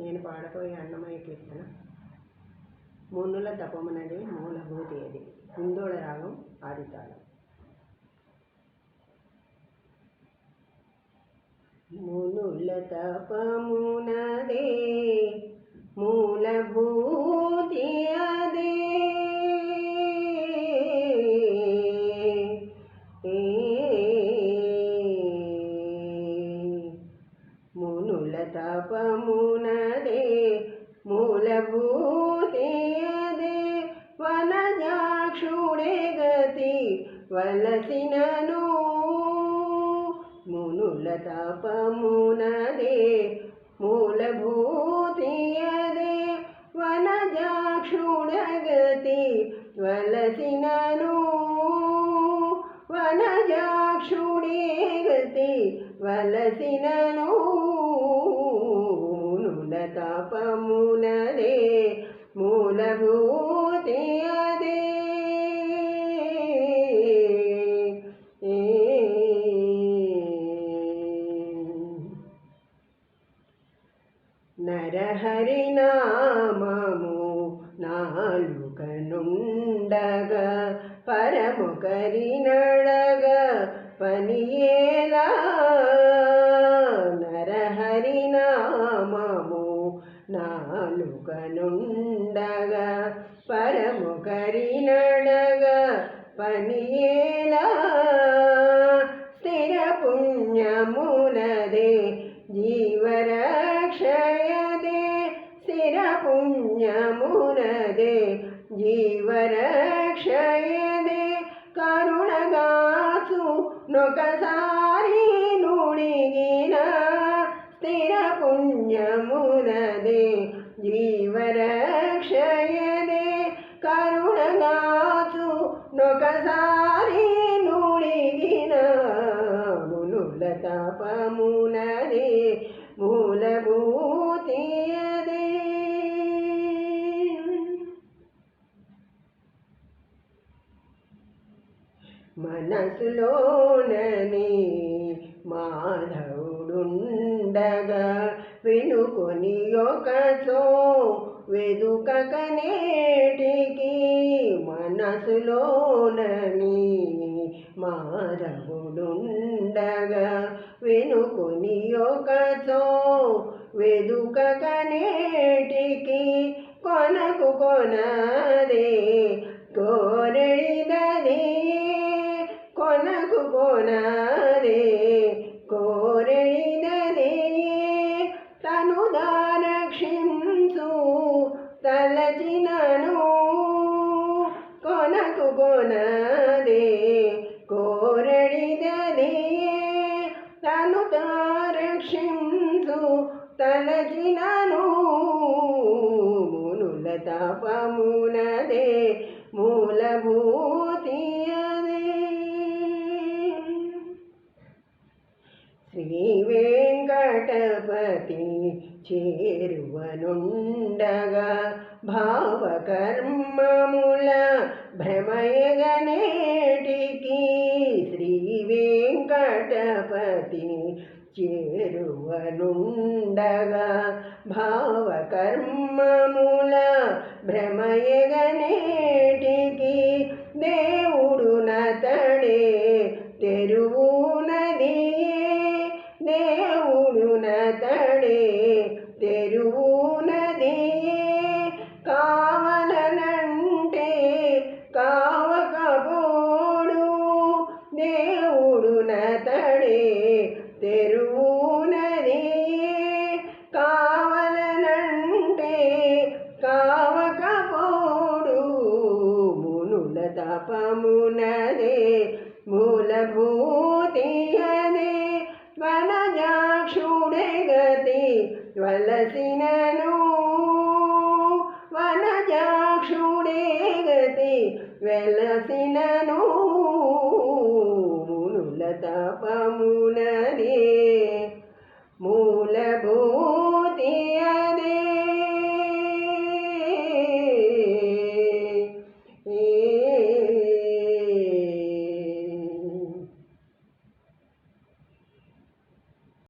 నేను పాడబోయే అన్నమయ్య కీర్తన. మున్నుల తపమునది మూలభూతి అది హిందోళ రాగం ఆదితాళం. మునుల తపమునదే మూలభూతి అదే మునుల తపమున మూలభూతి వనజాక్షుడే గతి వలసినను మునుల తపమునదే మూలభూతియదే వనజాక్షుడగతి వలసినను వనజాక్షుడే గతి వలసినను తపమునదే మూలభూతి అదే. నరహరినామము నాలుకనుండగా పరముకరి నడగ పనియే నాలుకనుండగా పరముకరి నడగ పనియేలా స్థిర పుణ్యమునదే జీవరక్షయదే స్థిర పుణ్యమునదే జీవరక్షయదే కరుణగాసు నొకసారి నుడిగిన స్థిర పుణ్యమునదే జీవరక్షయనే కరుణగాసు నొకసారి నుడిగిన మునుల తపమునదే మూలభూతియదే. అదే మాధవుడున్న ఉండగా వినుకొని ఒకచో వెదుకక నేటికి మనసులోనని మాధవుడుండగా వెనుకొని ఒకచో వెదుకక నేటికి కొనకు కొనా కొనకు కొనదే కోరెడిదది తను దారక్షించు తలచినను మునుల తపమునదే మూలభూ వెంకటపతి చేరువనుండగా భావకర్మముల భ్రమయగనేటికి శ్రీ వెంకటపతి చేరువనుండగా భావకర్మముల భ్రమయగనేటికి దేవుడు నతడే కావలనంటే కావకపోడు మునుల తపమునదే మూలభూతియనే వనజాక్షుడే గతి వలసినను. వనజాక్షుడే గతి వెలసి ప్రతాపమున